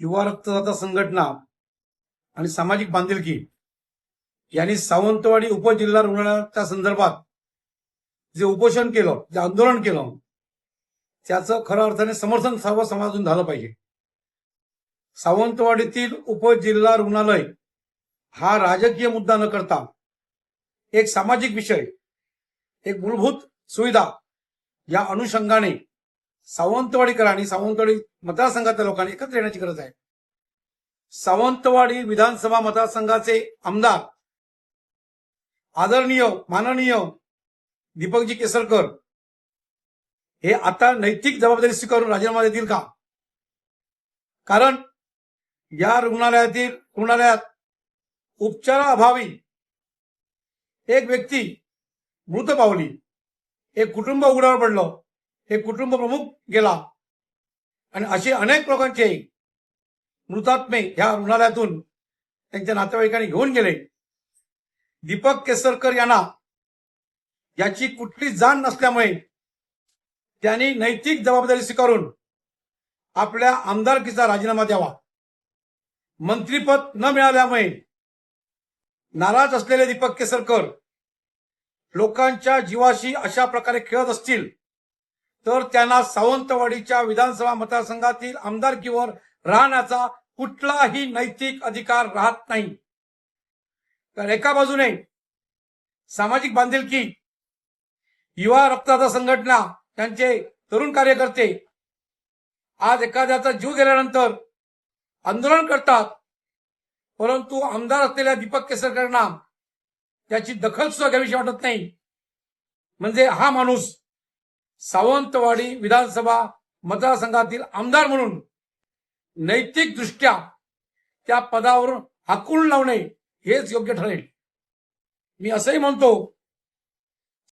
युवा रक्तदाता संघटना आणि सामाजिक बांधिलकी यांनी सावंतवाडी उपजिल्हा रुग्णालयाच्या संदर्भात जे उपोषण केलं जे आंदोलन केलं त्याचं खऱ्या अर्थाने समर्थन सर्व समाजातून झालं पाहिजे. सावंतवाडीतील उपजिल्हा रुग्णालय हा राजकीय मुद्दा न करता एक सामाजिक विषय एक मूलभूत सुविधा या अनुषंगाने सावंतवाडीकर आणि सावंतवाडी मतदारसंघातल्या लोकांनी एकत्र येण्याची गरज आहे. सावंतवाडी विधानसभा मतदारसंघाचे आमदार आदरणीय माननीय दीपकजी केसरकर हे आता नैतिक जबाबदारी स्वीकारून राजीनामा देतील का? कारण या रुग्णालयातील रुग्णालयात उपचाराअभावी एक व्यक्ती मृत पावली एक कुटुंब उघड्यावर पडलं हे कुटुंब प्रमुख गेला. आणि असे अनेक लोकांचे मृतात्मे ह्या रुग्णालयातून त्यांच्या नातेवाईकांनी घेऊन गेले. दीपक केसरकर यांना याची कुठली जाण नसल्यामुळे त्यांनी नैतिक जबाबदारी स्वीकारून आपल्या आमदारकीचा राजीनामा द्यावा. मंत्रीपद न मिळाल्यामुळे नाराज असलेले दीपक केसरकर लोकांच्या जीवाशी अशा प्रकारे खेळत असतील तर त्यांना सावंतवाडीच्या विधानसभा मतदारसंघातील आमदारकीवर राहण्याचा कुठलाही नैतिक अधिकार राहत नाही. तर एका बाजूने सामाजिक बांधिलकी युवा रक्तदाता संघटना त्यांचे तरुण कार्यकर्ते आज एखाद्याचा जीव गेल्यानंतर आंदोलन करतात परंतु आमदार असलेल्या दीपक केसरकरांना त्याची दखल सुद्धा घ्यावीशी वाटत नाही. म्हणजे हा माणूस सावंतवाडी विधानसभा मतदारसंघातील आमदार म्हणून नैतिक दृष्ट्या त्या पदावरून हाकून लावणे हेच योग्य ठरेल. मी असंही म्हणतो